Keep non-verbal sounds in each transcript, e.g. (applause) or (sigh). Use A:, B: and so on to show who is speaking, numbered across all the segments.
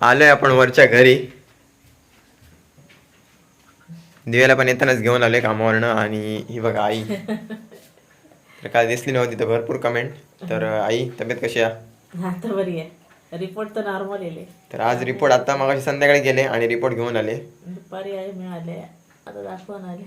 A: आलोय आपण वरच्या घरी. दिव्याला पण येतानाच घेऊन आलोय कामावरनं आणि ही बघा आई. तर काल दिसली नव्हती तर भरपूर कमेंट तर आई तब्येत कशी
B: आता बरी आहे. रिपोर्ट तर नॉर्मल येले
A: तर आज रिपोर्ट आता मगाशी संध्याकाळी गेले आणि रिपोर्ट घेऊन आले.
B: दुपारी आहे मिळाले. आता दाखवून आले.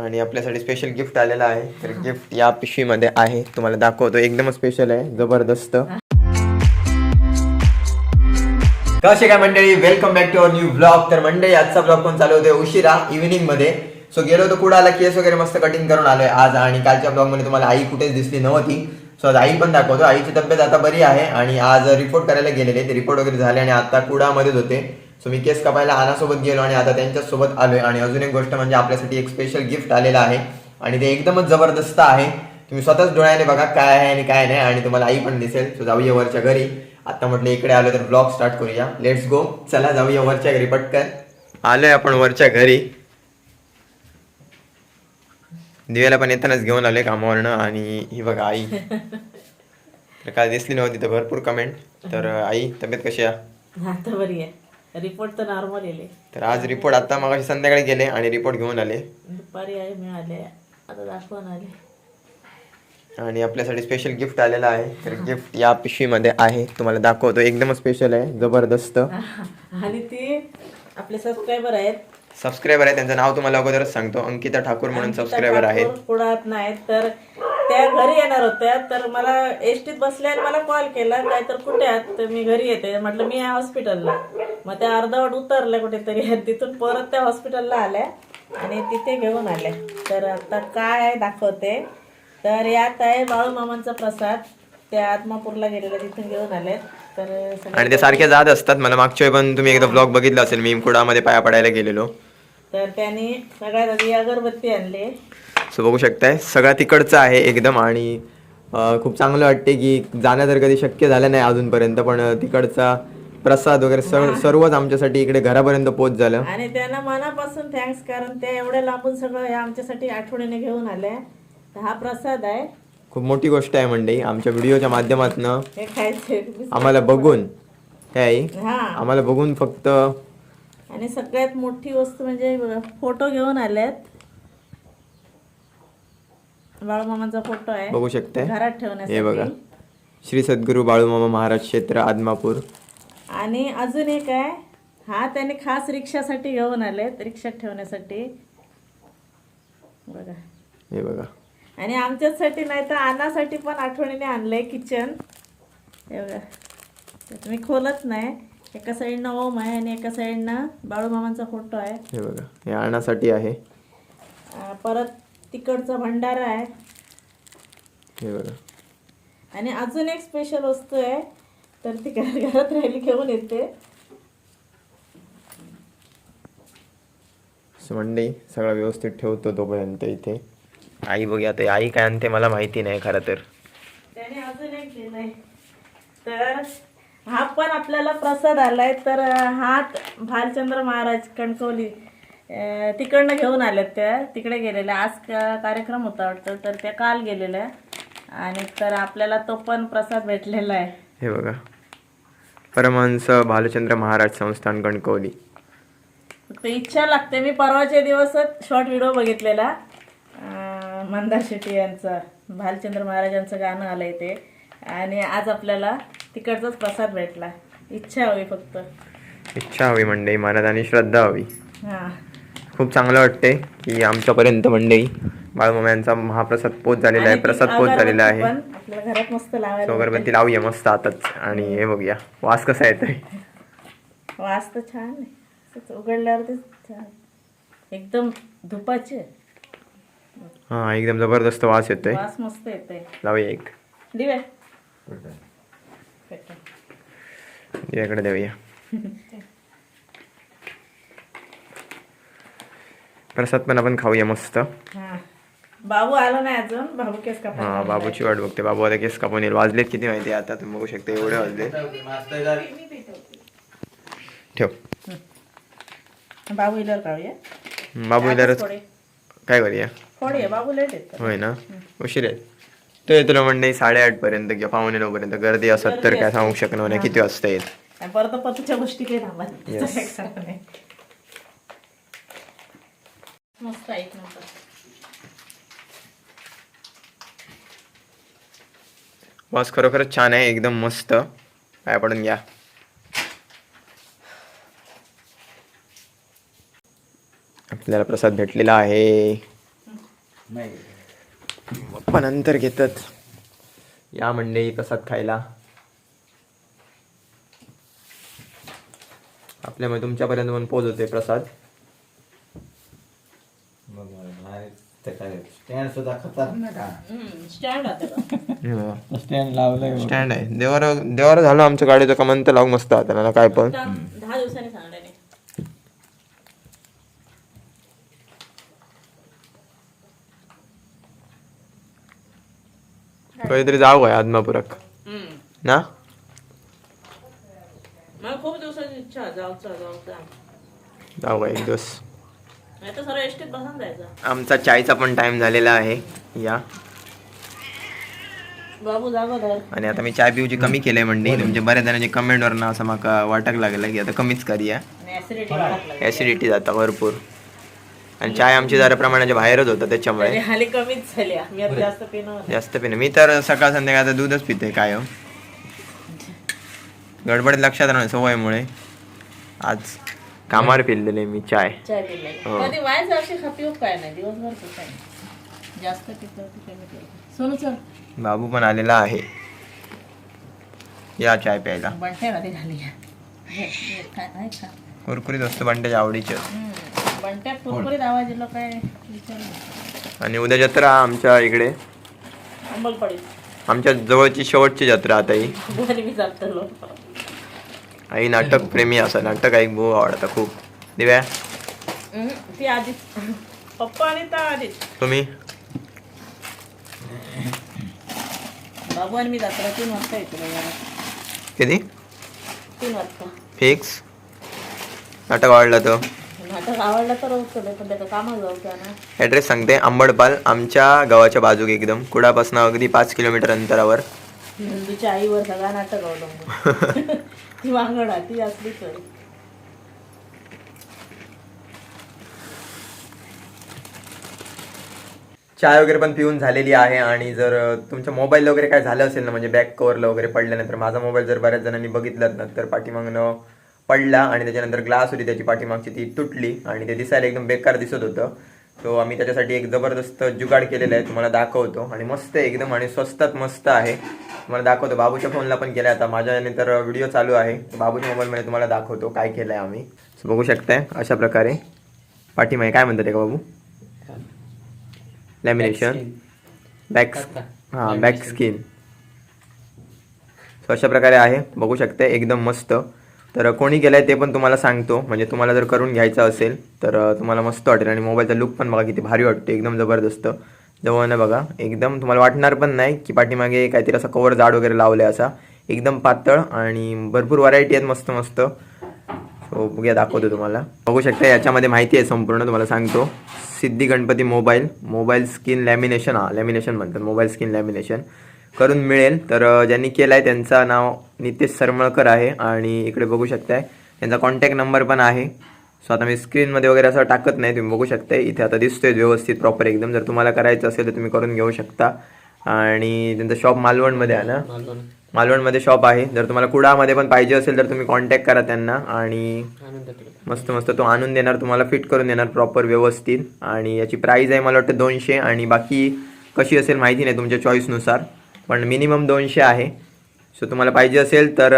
A: आणि आपल्यासाठी स्पेशल गिफ्ट आलेलं आहे. तर गिफ्ट या पिशवीमध्ये आहे. तुम्हाला दाखवतो. एकदम स्पेशल आहे. जबरदस्त. कसे काय मंडळी welcome back to our new blog तर मंडळी आजचा ब्लॉग पण चालू होते उशिरा इव्हिनिंगमध्ये. सो गेलो होतो कुडाला केस वगैरे मस्त कटिंग करून आलोय आज आणि कालच्या ब्लॉगमध्ये तुम्हाला आई कुठेच दिसली नव्हती. सो आज आई पण दाखवतो. आईची तब्येत आता बरी आहे आणि आज रिपोर्ट करायला गेलेले ते रिपोर्ट वगैरे झाले आणि आता कुडामध्येच होते. सो मी केस कापायला आनासोबत गेलो आणि आता त्यांच्यासोबत आलोय. आणि अजून एक गोष्ट म्हणजे आपल्यासाठी एक स्पेशल गिफ्ट आलेलं आहे. आणि ते एकदमच जबरदस्त आहे. तुम्ही स्वतःच डोळ्याने बघा काय आहे आणि काय नाही आणि तुम्हाला आई पण दिसेल. सो जाऊया वरच्या घरी. आता म्हटलं इकडे आलो तर ब्लॉग स्टार्ट करूया. लेट्स गो चला जाऊया वरच्या घरी पटकन. आलोय आपण वरच्या घरी. दिव्याला पण येतानाच घेऊन आलोय कामावरनं आणि ही बघा आई. (laughs) तर काल दिसली नव्हती तर भरपूर कमेंट तर आई तब्येत कशी आहे?
B: आता बरी आहे. रिपोर्ट तर नॉर्मल येले
A: तर आज रिपोर्ट आता मगाशी संध्याकाळी गेले आणि रिपोर्ट घेऊन आले.
B: दुपारी आहे मिळाले. आता दाखवून आले.
A: आणि आपल्यासाठी स्पेशल गिफ्ट आलेलं आहे. तर गिफ्ट या पिशवीमध्ये आहे. तुम्हाला दाखवतो. एकदम स्पेशल आहे. जबरदस्त. (laughs)
B: आणि ती आपले सबस्क्रायबर आहेत.
A: सबस्क्रायबर आहे त्यांचं नाव तुम्हाला अगोदरच सांगतो. अंकिता ठाकूर म्हणून सबस्क्रायबर आहेत.
B: पुढात नाहीत तर त्या घरी येणार होत्या. तर मला एसटीत बसल्या मला कॉल केला. काय तर कुठे आहात? तर मी घरी येते. म्हटलं मी आहे हॉस्पिटलला मग त्या अर्धवट उतरल्या कुठेतरी. तिथून परत त्या हॉस्पिटलला आल्या. आणि तिथे घेऊन आल्या. तर आता काय आहे दाखवते. तर यात आहे बाळू मामांचा प्रसाद. त्या आत्मापूरला गेलेल्या तिथून घेऊन आले तर सगळे-
A: आणि ते सारखे जात असतात. मला मागच्या वेळी पण तुम्ही एकदा ब्लॉग बघितला असेल. मी कुडामध्ये पाया पडायला गेलेलो.
B: तर त्यांनी सगळ्यात आधी अगरबत्ती आणली.
A: सो बघू शकताय सगळा तिकडचं आहे एकदम. आणि अं, खूप चांगलं वाटते की जाणं तर कधी शक्य झालं नाही अजूनपर्यंत. पण अं, तिकडचा प्रसाद वगैरे सर्व सर्वच आमच्यासाठी इकडे घरापर्यंत पोच झालं.
B: आणि त्यांना मनापासून थँक्स कारण ते एवढे लांबून सगळं हे आमच्यासाठी आठवणीने घेऊन आले. तर हा प्रसाद आहे.
A: खूप मोठी गोष्ट आहे मंडळी. आमच्या व्हिडिओच्या माध्यमातून
B: हे खायचे
A: आम्हाला बघून काय
B: हा.
A: आम्हाला बघून फक्त
B: आणि सगळ्यात मोठी वस्तू म्हणजे फोटो घेऊन आल्यात बाळूमामांचा फोटो आहे.
A: बघू शकताय.
B: घरात
A: हे बघा.
B: ठेवण्यासाठी.
A: श्री सद्गुरू बाळूमामा महाराज क्षेत्र आदमापूर.
B: आणि अजून एक आहे. हा त्याने खास रिक्षासाठी घेऊन आलेत रिक्षात ठेवण्यासाठी. बघा.
A: हे बघा.
B: आणि आमच्यासाठी नाही तर आनासाठी पण आठवणीने आणलंय किचन हे बघा ते तुम्ही खोलत नाही. एका साईडनं ओम आहे आणि एका साईडनं बाळूमामांचा फोटो आहे.
A: हे बघा हे आणण्यासाठी आहे.
B: अं, परत तिकडचा भंडारा आहे.
A: हे बघा.
B: आणि अजून एक स्पेशल वस्तू आहे. तर ती घर- घरात राहिली घेऊन येते.
A: असं मंडई सगळं व्यवस्थित ठेवतो तोपर्यंत इथे. आई बघूया आता आई काय आणते मला माहिती नाही खरं तर.
B: त्याने अजून एक दिलंय तर हा पण आपल्याला प्रसाद आलाय तर हा भालचंद्र महाराज कणकवली तिकडनं घेऊन आल्यात त्या तिकडे गेलेल्या. आज का- कार्यक्रम होता वाटतं तर त्या काल गेलेल्या. आणि तर आपल्याला तो पण प्रसाद भेटलेला आहे.
A: हे बघा. परमहंस भालचंद्र महाराज संस्थान कणकवली.
B: इच्छा लागते. मी परवाच्या दिवसच शॉर्ट व्हिडिओ बघितलेला. मंदार शेट्टी यांचा भालचंद्र महाराजांचं गाणं आलंय ते. आणि आज आपल्याला तिकडचाच प्रसाद भेटला. इच्छा हवी फक्त.
A: इच्छा हवी मंडई मनात आणि श्रद्धा हवी.
B: हां.
A: खूप चांगलं वाटते की आमच्यापर्यंत मंडई बाळूमामा यांचा महाप्रसाद पोच झालेला आहे प्रसाद पोच झालेला आहे.
B: घरात मस्त लावायला
A: अगरबत्ती लावूया मस्त आताच आणि हे बघूया वास कसा येतोय.
B: वास तर छान आहे. उघडल्यावर ते छान. एकदम धुपाचे.
A: हा एकदम जबरदस्त वास येतोय.
B: वास मस्त येते
A: लावूया एक.
B: दिवे.
A: याकडे देऊया. प्रसाद पण आपण खाऊया मस्त.
B: हां. बाबू आला नाही अजून. बाबू केस
A: हा
B: कापायला
A: बाबूची वाट बघते. बाबू आता केस कापून येईल. वाजलेत किती माहिती आहे आता? तुम्ही बघू शकता एवढे वाजले. ठेव.
B: बाबू इल्यावर काढूया
A: बाबू इलारच काय करूया?
B: थोडी आहे बाबू लेट येत
A: होय ना? उशीर आहे. तो येतो मंडई साडेआठ पर्यंत किंवा पावणे नऊ पर्यंत. गर्दी असत तर काय सांगू शकणार नाही. किती वाजता येत
B: परत पतूच्या गोष्टी काही. मस्त
A: बस खरोखरच छान आहे. एकदम मस्त. पाय पडून घ्या. आपल्याला प्रसाद भेटलेला आहे. पप्पा नंतर घेतात. या मंडळी प्रसाद खायला. आपल्यामुळे तुमच्यापर्यंत पण पोहोचवते प्रसाद.
C: स्टँड आहे.
B: स्टँड आता
C: स्टँड लावलंय.
A: स्टँड आहे. देवार देवार झालं आमच्या गाडीचं का म्हणतं लावून मस्त त्याला काय पण. कधीतरी जाऊ काय आदमापुराक ना?
B: मला खूप दिवसाची इच्छा आहे, जाऊचा जाऊचा
A: जाऊ काय एक दिवस.
B: नाही तर सरळ एसटीत बसून जायचं.
A: आमचा चायचा पण टाइम झालेला आहे. या.
B: बाबू जागो धर
A: आणि आता मी चाय पिऊची कमी केलंय मंडी. म्हणजे बऱ्याच जणांची कमेंटवर ना असं म्हाका वाटक लागला की आता कमीच करूया.
B: आणि ऍसिडिटी वाढत लागली.
A: ऍसिडिटी जाता भरपूर. आणि चाय आमची जरा प्रमाणाच्या बाहेरच होता त्याच्यामुळे.
B: तरी हाली कमीच झाली. आहे. मी आता जास्त पिणं
A: जास्त पिणे मी तर सकाळ संध्याकाळ दूधच पिते कायम. गडबडीत लक्षात राहणार सवयमुळे. आज कामावर पिलेले मी चाय. हो.
B: कधी वायच अशी खापी काय नाही. दिवसभर तर काय नाही. जास्त पितं तर कमी पितं. सोनू चल.
A: बाबू पण आलेला आहे. या चाय प्यायला.
B: हे, हे, नाही खा.
A: कुरकुरीत असतो बंट्याच्या आवडीचे.
B: हम्म. बंट्या कुरकुरीत आवाज दिला काय? विचार नाही.
A: आणि उद्या जत्रा आमच्या इकडे.
B: अंबलपडी.
A: आमच्या जवळची शेवटची जत्रा आता ही.
B: जातलो
A: आई नाटक प्रेमी असा नाटक ऐक भाऊ आवडता खूप. दिव्या?
B: ती आधीच. पप्पा आणि ता आधीच.
A: तुम्ही?
B: बाबू आणि मी जातला तीन वाजता येतो
A: किती?
B: तीन वाजता.
A: फिक्स? नाटक आवडलं तर
B: नाटक आवडलं तर उचलले पण त्याचं कामच जाऊ त्या ना.
A: ॲड्रेस सांगते अंबडपाल आमच्या गावाच्या बाजूक एकदम कुडापासून अगदी पाच किलोमीटर अंतरावर.
B: नंदूच्या आईवर सगळा नाटक अवलंबून. (laughs) ती वांगडा ती असली तर.
A: चाय वगैरे पण पिऊन झालेली आहे आणि जर तुमच्या मोबाईल वगैरे काय झालं असेल ना म्हणजे बॅक कव्हरला वगैरे पडल्यानंतर माझा मोबाईल जर बऱ्याच जणांनी बघितलात ना तर पाठीमागनं पडला आणि त्याच्यानंतर ग्लास होती त्याची पाठीमागची ती तुटली आणि ते दिसायला एकदम बेकार दिसत होतं. तो आम्ही त्याच्यासाठी एक जबरदस्त जुगाड केलेला आहे तुम्हाला दाखवतो. आणि मस्त आहे एकदम आणि स्वस्तात मस्त आहे. तुम्हाला दाखवतो बाबूच्या फोनला पण केला आता. माझ्याने तर व्हिडिओ चालू आहे. बाबूच्या मोबाईलमध्ये तुम्हाला दाखवतो काय केलं आहे आम्ही बघू शकताय अशा प्रकारे. पाठीमागे काय म्हणतात का बाबू? लॅमिनेशन बॅक हा बॅक स्किन सो अशा प्रकारे आहे. बघू शकते एकदम मस्त. तर कोणी केलंय ते पण तुम्हाला सांगतो. म्हणजे तुम्हाला जर करून घ्यायचं असेल तर तुम्हाला मस्त वाटेल. आणि मोबाईलचा लुक पण बघा किती भारी वाटतो एकदम जबरदस्त. जवळनं बघा. एकदम तुम्हाला वाटणार पण नाही की पाठीमागे काहीतरी असा कवर जाड वगैरे लावलं आहे असा. एकदम पातळ आणि भरपूर व्हरायटी आहेत मस्त मस्त. सो बघूया दाखवतो तुम्हाला. बघू शकता याच्यामध्ये माहिती आहे संपूर्ण तुम्हाला सांगतो. Siddhi Ganpati mobile mobile skin lamination हा लॅमिनेशन म्हणतात. मोबाईल स्किन लॅमिनेशन करून मिळेल. तर ज्यांनी केलं आहे त्यांचं नाव नितेश सरमळकर आहे आणि इकडे बघू शकताय. त्यांचा कॉन्टॅक्ट नंबर पण आहे. सो आता मी स्क्रीनमध्ये वगैरे असं टाकत नाही तुम्ही बघू शकताय. इथे आता दिसतोय व्यवस्थित प्रॉपर एकदम. जर तुम्हाला करायचं असेल तर तुम्ही करून घेऊ शकता. आणि त्यांचं शॉप मालवणमध्ये आहे ना? मालवणमध्ये शॉप आहे. जर तुम्हाला कुडामध्ये पण पाहिजे असेल तर तुम्ही कॉन्टॅक्ट करा त्यांना. आणि मस्त मस्त तो आणून देणार तुम्हाला फिट करून देणार प्रॉपर व्यवस्थित. आणि याची प्राईस आहे मला वाटतं दोनशे. आणि बाकी कशी असेल माहिती नाही तुमच्या चॉईसनुसार पण मिनिमम दोनशे आहे. सो तुम्हाला पाहिजे असेल तर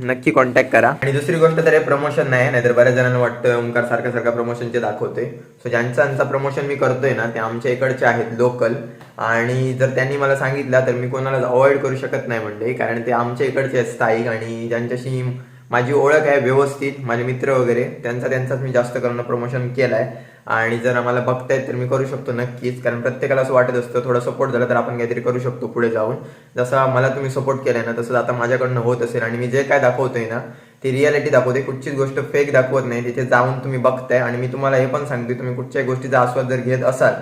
A: नक्की कॉन्टॅक्ट करा. आणि दुसरी गोष्ट तर हे प्रमोशन नाही नाहीतर बऱ्याच जणांना वाटतं ओंकार सारख्या सारखं प्रमोशनचे दाखवते सो ज्यांचं प्रमोशन मी करतोय ना ते आमच्या इकडचे आहेत लोकल आणि जर त्यांनी मला सांगितलं तर मी कोणाला अवॉइड करू शकत नाही म्हणजे कारण ते आमच्या इकडचे आहेत स्थायिक आणि ज्यांच्याशी माझी ओळख आहे व्यवस्थित माझे मित्र वगैरे त्यांचा त्यांचाच मी जास्त करून प्रमोशन केलाय. आणि जर आम्हाला बघतायत तर मी करू शकतो नक्कीच कारण प्रत्येकाला असं वाटत असतं थोडा सपोर्ट झाला तर आपण काहीतरी करू शकतो पुढे जाऊन. जसा मला तुम्ही सपोर्ट केलाय ना तसंच आता माझ्याकडनं होत असेल. आणि मी जे काय दाखवतोय ना ती रियालिटी दाखवते कुठचीच गोष्ट फेक दाखवत नाही. तिथे जाऊन तुम्ही बघताय. आणि मी तुम्हाला हे पण सांगते तुम्ही कुठच्याही गोष्टीचा आस्वाद जर घेत असाल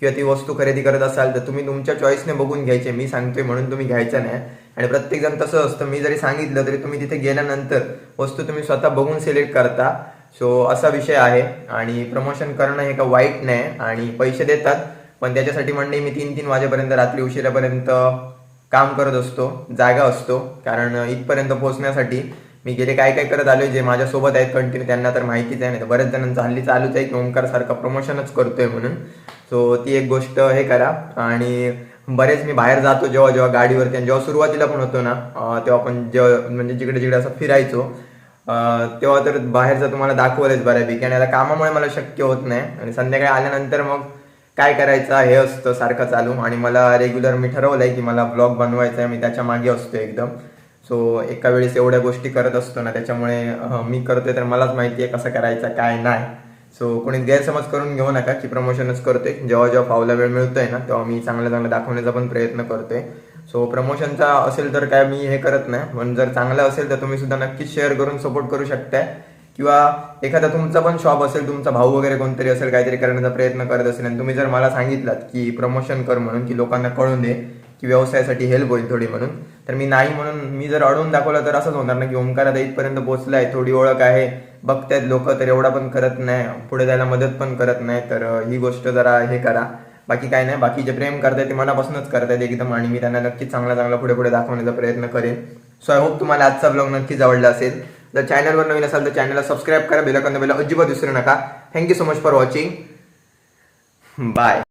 A: किंवा ती वस्तू खरेदी करत असाल तर तुम्ही तुमच्या चॉईसने बघून घ्यायचे. मी सांगतोय म्हणून तुम्ही घ्यायचं नाही. आणि प्रत्येकजण तसं असतं. मी जरी सांगितलं तरी तुम्ही तिथे गेल्यानंतर वस्तू तुम्ही स्वतः बघून सिलेक्ट करता. सो असा विषय आहे. आणि प्रमोशन करणं हे का वाईट नाही. आणि पैसे देतात. पण त्याच्यासाठी म्हणणे मी तीन तीन वाजेपर्यंत रात्री उशिरापर्यंत काम करत असतो. जागा असतो. कारण इथपर्यंत पोहोचण्यासाठी मी गेले काय काय करत आलोय जे माझ्यासोबत आहेत कंटिन्यू त्यांना तर माहितीच आहे नाही तर बऱ्याच जणांचं हल्ली चालूच आहे की ओंकार सारखा प्रमोशनच करतोय म्हणून. सो ती एक गोष्ट हे करा. आणि बरेच मी बाहेर जातो जेव्हा जेव्हा गाडीवरती आणि जेव्हा सुरुवातीला पण होतो ना तेव्हा आपण जेव्हा म्हणजे जिकडे जिकडे असं फिरायचो तेव्हा तर बाहेरचं तुम्हाला दाखवलंच बऱ्यापैकी. आणि आता कामामुळे मला शक्य होत नाही. आणि संध्याकाळी आल्यानंतर मग काय करायचं हे असतं सारखं चालू. आणि मला रेग्युलर मी ठरवलंय की मला ब्लॉग बनवायचा आहे मी त्याच्यामागे असतो एकदम. सो एका वेळेस एवढ्या गोष्टी करत असतो ना त्याच्यामुळे मी करतोय तर मलाच माहिती आहे कसं करायचं काय नाही. सो कोणी गैरसमज करून घेऊ नका की प्रमोशनच करतोय. जेव्हा जेव्हा फावला वेळ मिळतोय ना तेव्हा मी चांगलं चांगलं दाखवण्याचा पण प्रयत्न करतोय. सो प्रमोशनचा असेल तर काय मी हे करत नाही पण जर चांगलं असेल तर तुम्ही सुद्धा नक्कीच शेअर करून सपोर्ट करू शकताय. किंवा एखादा तुमचा पण शॉप असेल तुमचा भाऊ वगैरे कोणतरी असेल काहीतरी करण्याचा प्रयत्न करत असेल आणि तुम्ही जर मला सांगितलात की प्रमोशन कर म्हणून की लोकांना कळून दे की व्यवसायासाठी हेल्प होईल थोडी म्हणून. तर मी नाही म्हणून मी जर अडवून दाखवलं तर असंच होणार ना की ओंकार आता इथपर्यंत पोहोचलाय थोडी ओळख आहे बघतायत लोक तर एवढा पण करत नाही पुढे जायला मदत पण करत नाही तर ही गोष्ट जरा हे करा. बाकी काय नाही बाकी जे प्रेम करतायत ते मनापासूनच करतायत एकदम आणि मी त्यांना नक्कीच चांगला चांगला पुढे पुढे दाखवण्याचा प्रयत्न करेन. सो आय होप तुम्हाला आजचा ब्लॉग नक्कीच आवडला असेल. जर चॅनलवर नवीन असाल तर चॅनलला सबस्क्राईब करा बेलकन बेला अजिबात विसरू नका. Thank you so much for watching bye